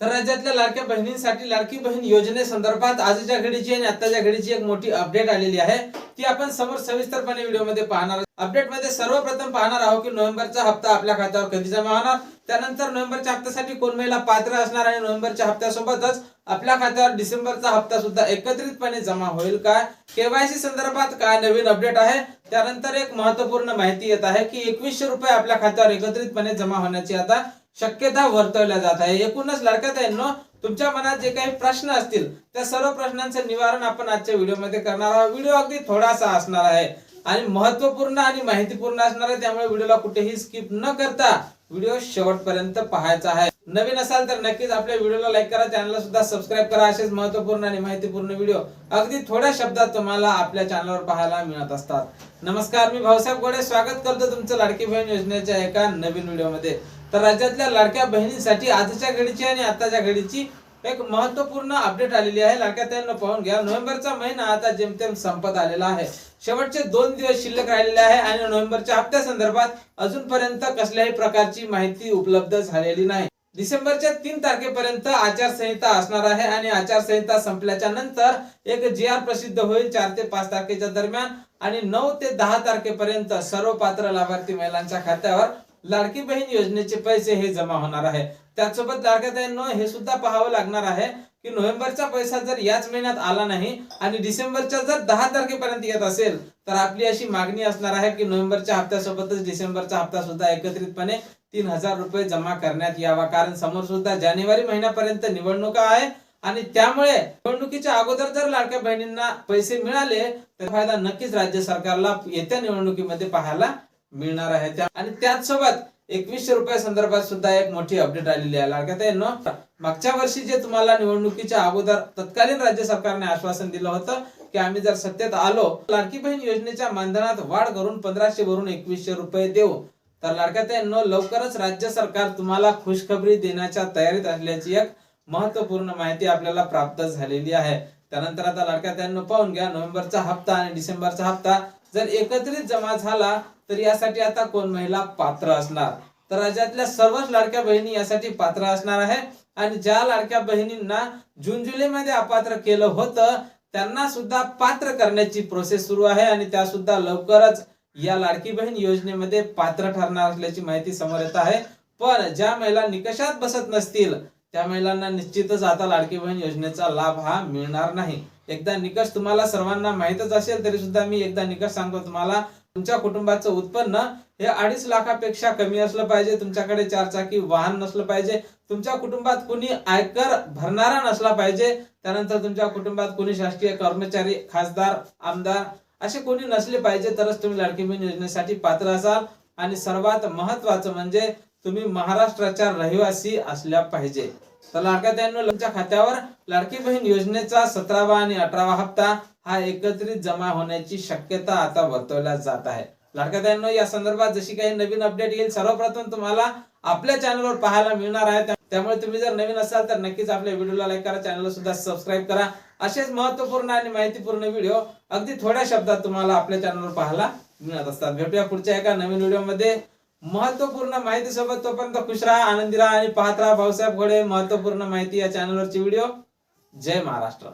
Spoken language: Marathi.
तर राज्यातल्या लाडक्या बहिणींसाठी लाडकी बहीण योजनेसंदर्भात आजच्या घडीची आणि आताच्या घडीची एक मोठी अपडेट आलेली आहे. ती आपण समोर सविस्तरपणे व्हिडिओमध्ये पाहणार अपडेटमध्ये सर्वप्रथम पाहणार आहोत की नोव्हेंबरचा हप्ता आपल्या खात्यावर कधी जमा होणार? त्यानंतर नोव्हेंबरच्या हप्त्यासाठी कोण महिला पात्र असणार आणि नोव्हेंबरच्या हप्त्यासोबतच आपल्या खात्यावर डिसेंबरचा हप्ता सुद्धा एकत्रितपणे जमा होईल काय? केवायसी संदर्भात काय नवीन अपडेट आहे? त्यानंतर एक महत्त्वपूर्ण माहिती येत आहे की एकवीसशे रुपये आपल्या खात्यावर एकत्रितपणे जमा होण्याची आता शक्यता वर्तवल्या जात आहे. एकूणच लडक्यात आहे तुमच्या मनात जे काही प्रश्न असतील त्या सर्व प्रश्नांचं निवारण आपण आजच्या व्हिडिओमध्ये करणार आहोत. व्हिडिओ अगदी थोडासा असणार आहे आणि महत्त्वपूर्ण आणि माहितीपूर्ण असणार आहे त्यामुळे व्हिडिओला कुठेही स्किप न करता व्हिडिओ शेवटपर्यंत पाहायचा आहे. नवीन असाल तर नक्कीच आपल्या व्हिडिओला लाईक करा चॅनलला सुद्धा सबस्क्राईब करा. असेच महत्त्वपूर्ण आणि माहितीपूर्ण व्हिडिओ अगदी थोड्या शब्दात तुम्हाला आपल्या चॅनलवर पाहायला मिळत असतात. नमस्कार मी भाऊसाहेब गोडे. स्वागत करतो तुमचं लाडकी बहीण योजनेच्या एका नवीन व्हिडिओमध्ये. तर राज्यातल्या लाडक्या बहिणींसाठी आजच्या घडीची आणि आताच्या घडीची एक महत्त्वपूर्ण अपडेट आलेली आहे. लाडक्या त्यांना पाहून घ्या. नोव्हेंबरचा महिना आता जेमतेम संपत आलेला आहे. शेवटचे दोन दिवस शिल्लक राहिलेले आहे आणि नोव्हेंबरच्या हप्त्या संदर्भात अजूनपर्यंत कसल्याही प्रकारची माहिती उपलब्ध झालेली नाही. डिसेंबरच्या तीन तारखेपर्यंत आचारसंहिता असणार आहे आणि आचारसंहिता संपल्याच्या नंतर एक जी आर प्रसिद्ध होईल चार ते पाच तारखेच्या दरम्यान आणि नऊ ते दहा तारखेपर्यंत सर्व पात्र लाभार्थी महिलांच्या खात्यावर लाडकी बहीण योजनेचे पैसे हे जमा होणार आहे. त्यासोबत लाडक्या हे सुद्धा पाहावं लागणार आहे की नोव्हेंबरचा पैसा जर याच महिन्यात आला नाही आणि डिसेंबरच्या जर दहा तारखेपर्यंत येत असेल तर आपली अशी मागणी असणार आहे की नोव्हेंबरच्या हप्त्यासोबतच डिसेंबरचा हप्ता सुद्धा एकत्रितपणे तीन हजार रुपये जमा करण्यात यावा. कारण समोर सुद्धा जानेवारी महिन्यापर्यंत निवडणुका आहे आणि त्यामुळे निवडणुकीच्या अगोदर जर लाडक्या बहिणींना पैसे मिळाले तर फायदा नक्कीच राज्य सरकारला येत्या निवडणुकीमध्ये पाहायला मिळणार आहे. त्या आणि त्याचसोबत एकवीसशे रुपये संदर्भात सुद्धा एक मोठी अपडेट आलेली आहे. लाडक्यात आहे मागच्या वर्षी जे तुम्हाला निवडणुकीच्या अगोदर तत्कालीन राज्य सरकारने आश्वासन दिलं होतं की आम्ही जर सत्तेत आलो लाडकी बहीण योजनेच्या मानधनात वाढ करून पंधराशे वरून एकवीसशे रुपये देऊ. तर लाडक्यात लवकरच राज्य सरकार तुम्हाला खुशखबरी देण्याच्या तयारीत असल्याची एक महत्त्वपूर्ण माहिती आपल्याला प्राप्त झालेली आहे. त्यानंतर आता लाडक्यात पाहून घ्या नोव्हेंबरचा हप्ता आणि डिसेंबरचा हप्ता. जर एकत्रित जमा झाला तर यासाठी आता कोण महिला पात्र असणार? तर राज्यातल्या सर्वच लाडक्या बहिणी यासाठी पात्र असणार आहे. आणि ज्या लाडक्या बहिणींना जून जुलै मध्ये अपात्र केलं होतं त्यांना सुद्धा पात्र करण्याची प्रोसेस सुरू आहे आणि त्या सुद्धा लवकरच या लाडकी बहीण योजनेमध्ये पात्र ठरणार असल्याची माहिती समोर येत आहे. पण ज्या महिला निकषात बसत नसतील त्या महिलांना निश्चितच आता लाडकी बहीण योजनेचा लाभ हा मिळणार नाही. एकदा निकष तुम्हाला सर्वांना माहितच असेल तरी सुद्धा मी एकदा निकष सांगतो तुम्हाला. तुमच्या कुटुंबाचं उत्पन्न हे अडीच लाखापेक्षा कमी असलं पाहिजे. तुमच्याकडे चारचाकी वाहन नसलं पाहिजे. तुमच्या कुटुंबात कुणी आयकर भरणारा नसला पाहिजे. त्यानंतर तुमच्या कुटुंबात कुणी शासकीय कर्मचारी खासदार आमदार असे कोणी नसले पाहिजे तरच तुम्ही लाडकी बहीण योजनेसाठी पात्र असाल. आणि सर्वात महत्वाचं म्हणजे तुम्ही महाराष्ट्राच्या रहिवासी असल्या पाहिजे. तर लाडक्या त्यांना तुमच्या खात्यावर लाडकी बहीण योजनेचा सतरावा आणि अठरावा हप्ता हा एकत्रित जमा होण्याची शक्यता आता वर्तवल्या जात आहे. लाडक्या त्यांना या संदर्भात जशी काही नवीन अपडेट येईल सर्वप्रथम तुम्हाला आपल्या चॅनलवर पाहायला मिळणार आहे. त्यामुळे तुम्ही जर नवीन असाल तर नक्कीच आपल्या व्हिडिओला लाईक करा चॅनलला सुद्धा सबस्क्राईब करा. असेच महत्त्वपूर्ण आणि माहितीपूर्ण व्हिडिओ अगदी थोड्या शब्दात तुम्हाला आपल्या चॅनलवर पाहायला मिळत असतात. भेटूया पुढच्या एका नवीन व्हिडिओमध्ये. महत्त्वपूर्ण माहिती सोबत तोपर्यंत खुश राहा आनंदी राहा आणि पाहत राहा भाऊसाहेब घोडे. महत्त्वपूर्ण माहिती या चॅनलवरची व्हिडिओ जय महाराष्ट्र.